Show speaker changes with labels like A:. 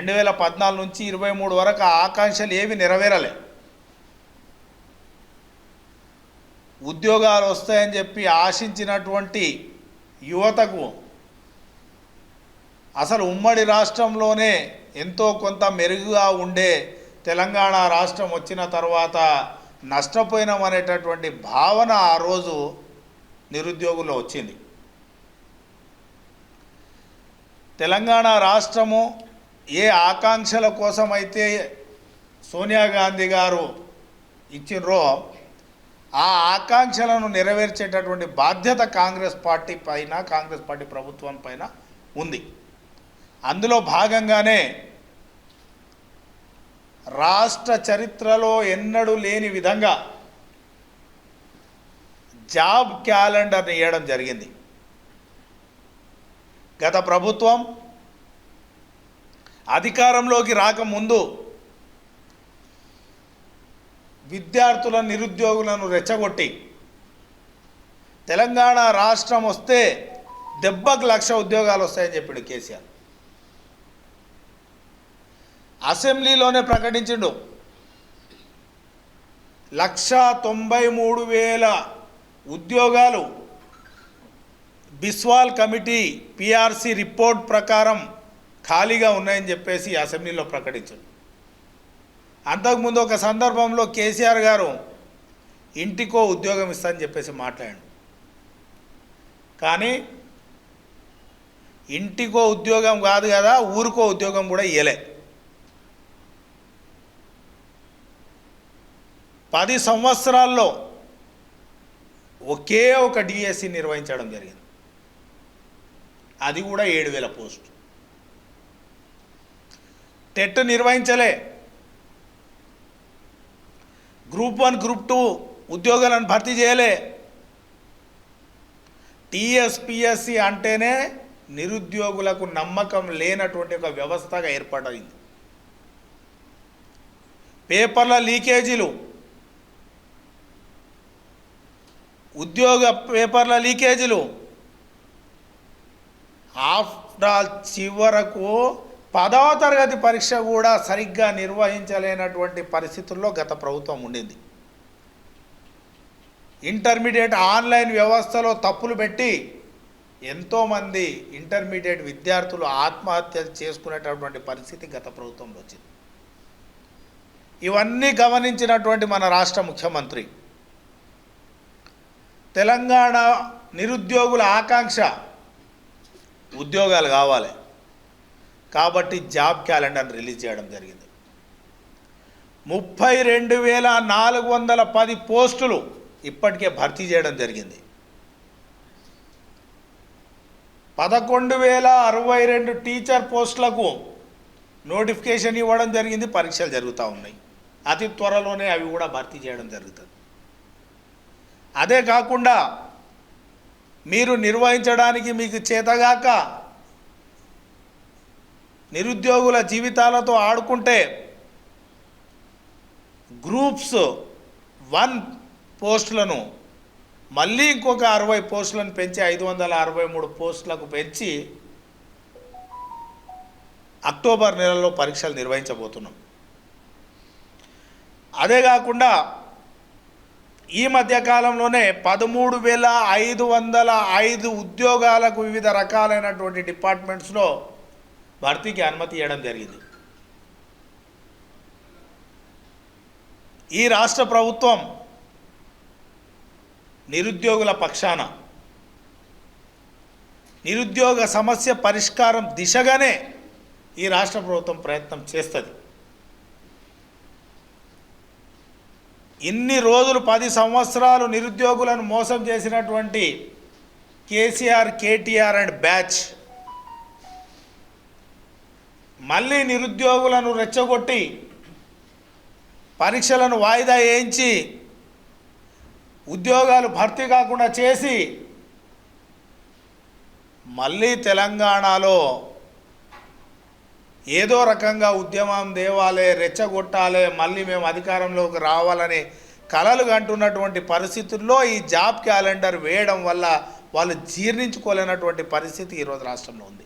A: రెండు వేల పద్నాలుగు నుంచి ఇరవై మూడు వరకు ఆకాంక్షలు ఏవి నెరవేరలే. ఉద్యోగాలు వస్తాయని చెప్పి ఆశించినటువంటి యువతకు అసలు ఉమ్మడి రాష్ట్రంలోనే ఎంతో కొంత మెరుగుగా ఉండే తెలంగాణ రాష్ట్రం వచ్చిన తర్వాత నష్టపోయినాం అనేటటువంటి భావన ఆ రోజు నిరుద్యోగుల్లో వచ్చింది. తెలంగాణ రాష్ట్రము ఏ ఆకాంక్షల కోసమైతే సోనియా గాంధీ గారు ఇచ్చినరో ఆ ఆకాంక్షలను నెరవేర్చేటటువంటి బాధ్యత కాంగ్రెస్ పార్టీ పైన కాంగ్రెస్ పార్టీ ప్రభుత్వం పైన ఉంది. అందులో భాగంగానే రాష్ట్ర చరిత్రలో ఎన్నడూ లేని విధంగా జాబ్ క్యాలెండర్ని ఇవ్వడం జరిగింది. గత ప్రభుత్వం అధికారంలోకి రాకముందు విద్యార్థుల నిరుద్యోగులను రెచ్చగొట్టి తెలంగాణ రాష్ట్రం వస్తే దెబ్బకు లక్ష ఉద్యోగాలు వస్తాయని చెప్పాడు కేసీఆర్. అసెంబ్లీలోనే ప్రకటించిండు. లక్ష తొంభై మూడు వేల ఉద్యోగాలు బిస్వాల్ కమిటీ పిఆర్సి రిపోర్ట్ ప్రకారం ఖాళీగా ఉన్నాయని చెప్పేసి అసెంబ్లీలో ప్రకటించాడు అంతకుముందు ఒక సందర్భంలో కేసీఆర్ గారు ఇంటికో ఉద్యోగం ఇస్తానని చెప్పేసి మాట్లాడాడు కానీ ఇంటికో ఉద్యోగం కాదు కదా ఊరికో ఉద్యోగం కూడా ఇయ్యలే. పది సంవత్సరాల్లో ఒకే ఒక డిఎస్సి నిర్వహించడం జరిగింది. అది కూడా ఏడు వేల పోస్ట్ టెట్ నిర్వహించలే. గ్రూప్ వన్ గ్రూప్ టూ ఉద్యోగాలను భర్తీ చేయలే. టీఎస్పిఎస్సి అంటేనే నిరుద్యోగులకు నమ్మకం లేనటువంటి ఒక వ్యవస్థగా ఏర్పడింది. పేపర్ల లీకేజీలు. ఉద్యోగ పేపర్ల లీకేజీలు. ఆఫ్టర్ ఆల్ చివరకు పదవ తరగతి పరీక్ష కూడా సరిగ్గా నిర్వహించలేనటువంటి పరిస్థితుల్లో గత ప్రభుత్వం ఉండింది. ఇంటర్మీడియట్ ఆన్లైన్ వ్యవస్థలో తప్పులు పెట్టి ఎంతోమంది ఇంటర్మీడియట్ విద్యార్థులు ఆత్మహత్యలు చేసుకునేటటువంటి పరిస్థితి గత ప్రభుత్వంలో వచ్చింది. ఇవన్నీ గమనించినటువంటి మన రాష్ట్ర ముఖ్యమంత్రి తెలంగాణ నిరుద్యోగుల ఆకాంక్ష ఉద్యోగాలు కావాలి. కాబట్టి జాబ్ క్యాలెండర్ రిలీజ్ చేయడం జరిగింది. ముప్పై రెండు వేల నాలుగు వందల పది పోస్టులు ఇప్పటికే భర్తీ చేయడం జరిగింది. పదకొండు వేల అరవై రెండు టీచర్ పోస్టులకు నోటిఫికేషన్ ఇవ్వడం జరిగింది పరీక్షలు జరుగుతూ ఉన్నాయి. అతి త్వరలోనే అవి కూడా భర్తీ చేయడం జరుగుతుంది. అదే కాకుండా మీరు నిర్వహించడానికి మీకు చేతగాక నిరుద్యోగుల జీవితాలతో ఆడుకుంటే గ్రూప్స్ వన్ పోస్టులను మళ్ళీ ఇంకొక అరవై పోస్టులను పెంచి ఐదు వందల అరవై మూడు పోస్టులకు పెంచి అక్టోబర్ నెలలో పరీక్షలు నిర్వహించబోతున్నాం. అదే కాకుండా ఈ మధ్యకాలంలోనే పదమూడు వేల ఐదు వందల ఐదు ఉద్యోగాలకు వివిధ రకాలైనటువంటి డిపార్ట్మెంట్స్లో భర్తీకి అనుమతి ఇవ్వడం జరిగింది. ఈ రాష్ట్ర ప్రభుత్వం నిరుద్యోగుల పక్షాన నిరుద్యోగ సమస్య పరిష్కారం దిశగానే ఈ రాష్ట్ర ప్రభుత్వం ప్రయత్నం చేస్తుంది. ఇన్ని రోజులు పది సంవత్సరాలు నిరుద్యోగులను మోసం చేసినటువంటి కేసీఆర్ కేటీఆర్ అండ్ బ్యాచ్ మళ్ళీ నిరుద్యోగులను రెచ్చగొట్టి పరీక్షలను వాయిదా వేయించి ఉద్యోగాలు భర్తీ కాకుండా చేసి మళ్ళీ తెలంగాణలో ఏదో రకంగా ఉద్యమం దేవాలే రెచ్చగొట్టాలే మళ్ళీ మేము అధికారంలోకి రావాలని కలలు కంటున్నటువంటి పరిస్థితుల్లో ఈ జాబ్ క్యాలెండర్ వేయడం వల్ల వాళ్ళు జీర్ణించుకోలేనటువంటి పరిస్థితి ఈరోజు రాష్ట్రంలో ఉంది.